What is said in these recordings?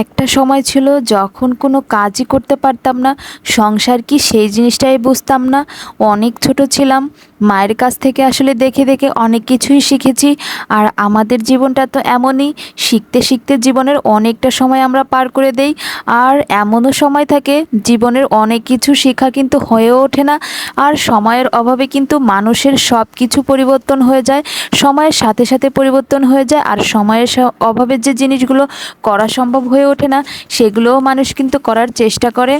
একটা সময় ছিল যখন কোনো কাজই করতে পারতাম না, সংসার কি সেই জিনিসটাই বুঝতাম না। অনেক ছোট ছিলাম, মায়ের কাছ থেকে আসলে দেখে দেখে অনেক কিছুই শিখেছি আর আমাদের জীবনটা তো এমনই, শিখতে শিখতে জীবনের অনেকটা সময় আমরা পার করে দেই আর এমনও সময় থাকে জীবনের অনেক কিছু শেখা কিন্তু হয়েও ওঠে না আর সময়ের অভাবে কিন্তু মানুষের সব কিছু পরিবর্তন হয়ে যায়, সময়ের সাথে সাথে পরিবর্তন হয়ে যায় আর সময়ের অভাবে যে জিনিসগুলো করা সম্ভব হয়ে ওঠে না, সেগুলোও মানুষ কিন্তু করার চেষ্টা করে।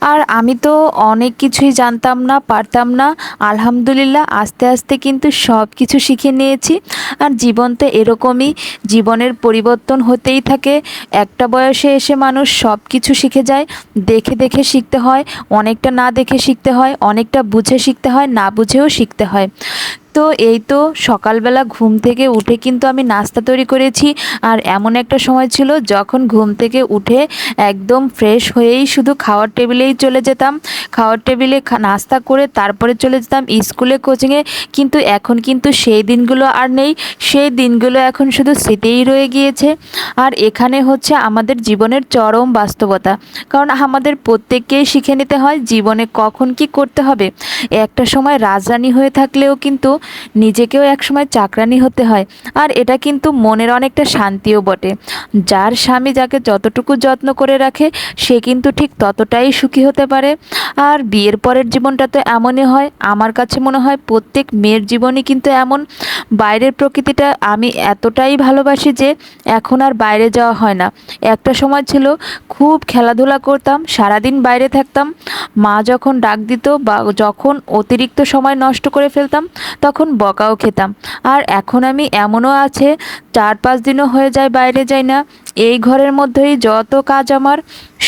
আর আমি তো অনেক কিছুই জানতাম না, পারতাম না। আলহামদুলিল্লাহ, আস্তে আস্তে কিন্তু সব কিছু শিখে নিয়েছি। আর জীবন তো এরকমই, জীবনের পরিবর্তন হতেই থাকে। একটা বয়সে এসে মানুষ সব কিছু শিখে যায়, দেখে দেখে শিখতে হয়, অনেকটা না দেখে শিখতে হয়, অনেকটা বুঝে শিখতে হয়, না বুঝেও শিখতে হয়। তো এই তো সকালবেলা ঘুম থেকে উঠে কিন্তু আমি নাস্তা তৈরি করেছি। আর এমন একটা সময় ছিল যখন ঘুম থেকে উঠে একদম ফ্রেশ হয়েই শুধু খাওয়ার টেবিলেই চলে যেতাম। খাওয়ার টেবিলে নাস্তা করে তারপরে চলে যেতাম স্কুলে কোচিংয়ে কিন্তু এখন কিন্তু সেই দিনগুলো আর নেই। সেই দিনগুলো এখন শুধু স্মৃতিই রয়ে গিয়েছে। আর এখানে হচ্ছে আমাদের জীবনের চরম বাস্তবতা। কারণ আমাদের প্রত্যেককেই শিখে নিতে হয় জীবনে কখন কি করতে হবে। একটা সময় রাজরানী হয়ে থাকলেও কিন্তু নিজেকেও একসময় চাকরানি হতে হয়। আর এটা কিন্তু মনের অনেকটা শান্তিও বটে। যার স্বামী যাকে যতটুকু যত্ন করে রাখে, সে কিন্তু ঠিক ততটাই সুখী হতে পারে। আর বিয়ের পরের জীবনটা তো এমনই হয়, আমার কাছে মনে হয় প্রত্যেক মেয়ের জীবনই কিন্তু এমন। বাইরের প্রকৃতিটা আমি এতটাই ভালোবাসি যে এখন আর বাইরে যাওয়া হয় না। একটা সময় ছিল খুব খেলাধুলা করতাম, সারাদিন বাইরে থাকতাম। মা যখন ডাক দিত বা যখন অতিরিক্ত সময় নষ্ট করে ফেলতাম তখন বকাও খেতাম। আর এখন আমি এমনও আছে, চার পাঁচ দিনও হয়ে যায় বাইরে যাই না। এই ঘরের মধ্যেই যত কাজ আমার,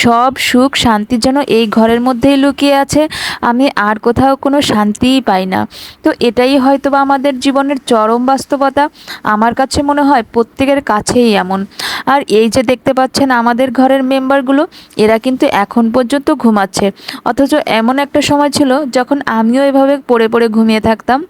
সব সুখ শান্তি যেন এই ঘরের মধ্যেই লুকিয়ে আছে। আমি আর কোথাও কোনো শান্তিই পাই না। তো এটাই হয়তো বা আমাদের জীবনের চরম বাস্তবতা। আমার কাছে মনে হয় প্রত্যেকের কাছেই এমন। আর এই যে দেখতে পাচ্ছেন আমাদের ঘরের মেম্বারগুলো, এরা কিন্তু এখন পর্যন্ত ঘুমাচ্ছে। অথচ এমন একটা সময় ছিল যখন আমিও এভাবে পড়ে পড়ে ঘুমিয়ে থাকতাম।